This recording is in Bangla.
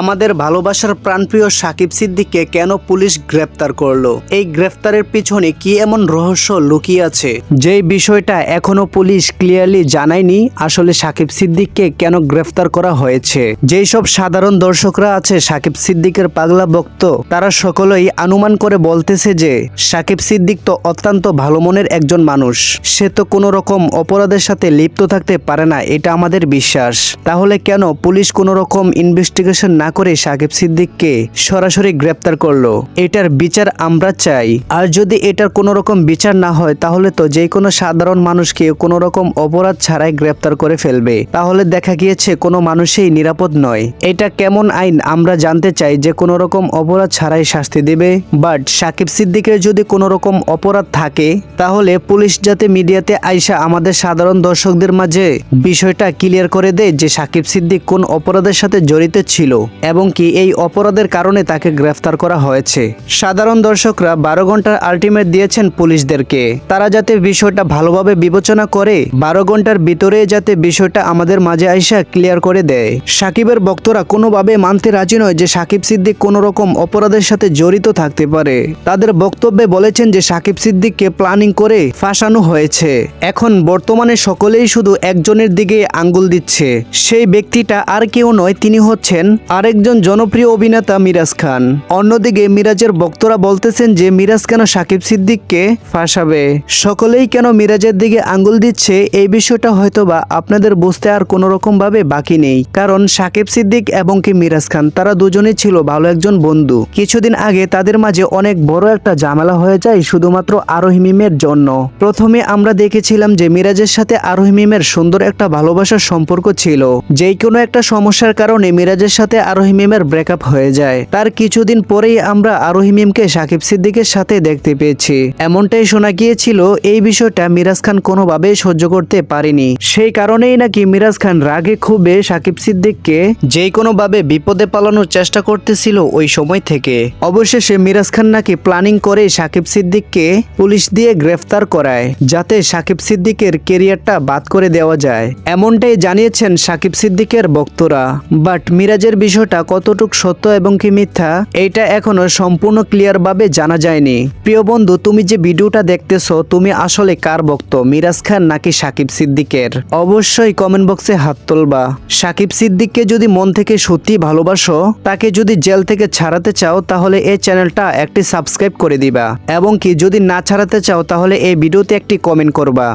আমাদের ভালোবাসার প্রাণপ্রিয় সাকিব সিদ্দিককে কেন পুলিশ গ্রেপ্তার করল? এই গ্রেফতারের পিছনে কি এমন রহস্য লুকিয়ে আছে? যেই বিষয়টা এখনও পুলিশ ক্লিয়ারলি জানায়নি, আসলে সাকিব সিদ্দিককে কেন গ্রেফতার করা হয়েছে? যেই সব সাধারণ দর্শকরা আছে সাকিব সিদ্দিকের পাগলা ভক্ত, তারা সকলেই অনুমান করে বলতেছে যে, সাকিব সিদ্দিক তো অত্যন্ত ভালো মনের একজন মানুষ। সে তো কোনো রকম অপরাধের সাথে লিপ্ত থাকতে পারে না, এটা আমাদের বিশ্বাস। তাহলে কেন পুলিশ কোনো রকম ইনভেস্টিগেশন না করে সাকিব সিদ্দিককে সরাসরি গ্রেপ্তার করল। এটার বিচার আমরা চাই। আর যদি এটার কোনো রকম বিচার না হয়, তাহলে তো যে কোনো সাধারণ মানুষকে কোনো রকম অপরাধ ছাড়াই গ্রেপ্তার করে ফেলবে। তাহলে দেখা গিয়েছে কোনো মানুষই নিরাপদ নয়। এটা কেমন আইন আমরা জানতে চাই যে কোনো রকম অপরাধ ছাড়াই শাস্তি দেবে। বাট সাকিব সিদ্দিকের যদি কোনো রকম অপরাধ থাকে, তাহলে পুলিশ যাতে মিডিয়াতে আইসা আমাদের সাধারণ দর্শকদের মাঝে বিষয়টা ক্লিয়ার করে দেয় যে সাকিব সিদ্দিক কোন অপরাধের সাথে জড়িত ছিল। এবং কি এই অপরাধের কারণে তাকে গ্রেফতার করা হয়েছে। সাধারণ দর্শকরা বারো ঘণ্টার আলটিমেট দিয়েছেন পুলিশদেরকে। তারা যাতে বিষয়টা ভালোভাবে বিবেচনা করে, বারো ঘণ্টার ভিতরে যাতে বিষয়টা আমাদের মাঝে আইসা ক্লিয়ার করে দেয়। সাকিবের বক্তরা কোনোভাবে মানতে রাজি নয় যে সাকিব সিদ্দিক কোনো রকম অপরাধের সাথে জড়িত থাকতে পারে। তাদের বক্তব্যে বলেছেন যে সাকিব সিদ্দিককে প্ল্যানিং করে ফাঁসানো হয়েছে। এখন বর্তমানে সকলেই শুধু একজনের দিকে আঙ্গুল দিচ্ছে। সেই ব্যক্তিটা আর কেউ নয়, তিনি হচ্ছেন আরেকজন জনপ্রিয় অভিনেতা মিরাজ খান। অন্যদিকে মিরাজের বক্তরা বলতেছেন যে মিরাজ কেন সাকিব সিদ্দিককে ফাঁসাবে? সকলেই কেন মিরাজের দিকে আঙ্গুল দিচ্ছে? এই বিষয়টা হয়তোবা আপনাদের বুঝতে আর কোনো রকম ভাবে বাকি নেই। কারণ সাকিব সিদ্দিক এবং কি মিরাজ খান, তারা দুজনেই ছিল ভালো একজন বন্ধু। কিছুদিন আগে তাদের মাঝে অনেক বড় একটা ঝামেলা হয়ে যায় শুধুমাত্র আরোহিমিমের জন্য। প্রথমে আমরা দেখেছিলাম যে মিরাজের সাথে আরোহিমিমের সুন্দর একটা ভালোবাসার সম্পর্ক ছিল। যেই কোনো একটা সমস্যার কারণে মিরাজের সাথে আরোহিমিমের ব্রেকআপ হয়ে যায়। তার কিছুদিন পরেই আমরা আরোহিমিমকে সাকিব সিদ্দিকের সাথে দেখতে পেয়েছি। এমনটাই শোনা গিয়েছিল, এই বিষয়টা মিরাজ খান কোনোভাবেই সহ্য করতে পারেনি। সেই কারণেই নাকি মিরাজ খান রাগে খুবে সাকিব সিদ্দিককে যে কোনোভাবে বিপদে পালানোর চেষ্টা করতেছিল ওই সময় থেকে। অবশেষে মিরাজ খান নাকি প্ল্যানিং করে সাকিব সিদ্দিককে পুলিশ দিয়ে গ্রেফতার করায়, যাতে সাকিব সিদ্দিকের কেরিয়ারটা বাদ করে দেওয়া যায়। এমনটাই জানিয়েছেন সাকিব সিদ্দিকের বক্তরা। বাট মিরাজের বিষয়টা কতটুক সত্য এবং কি মিথ্যা, এইটা এখনও সম্পূর্ণ ক্লিয়ার ভাবে জানা যায়নি। প্রিয় বন্ধু, তুমি যে ভিডিওটা দেখতেছো, তুমি আসলে কার ভক্ত, মিরাজ খান নাকি সাকিব সিদ্দিকের? অবশ্যই কমেন্ট বক্সে হাত তুলবা। সাকিব সিদ্দিককে যদি মন থেকে সত্যি ভালোবাসো, তাকে যদি জেল থেকে ছাড়াতে চাও, তাহলে এই চ্যানেলটা একটি সাবস্ক্রাইব করে দিবা। এবং কি, যদি না ছাড়াতে চাও, তাহলে এই ভিডিওতে একটি কমেন্ট করবা।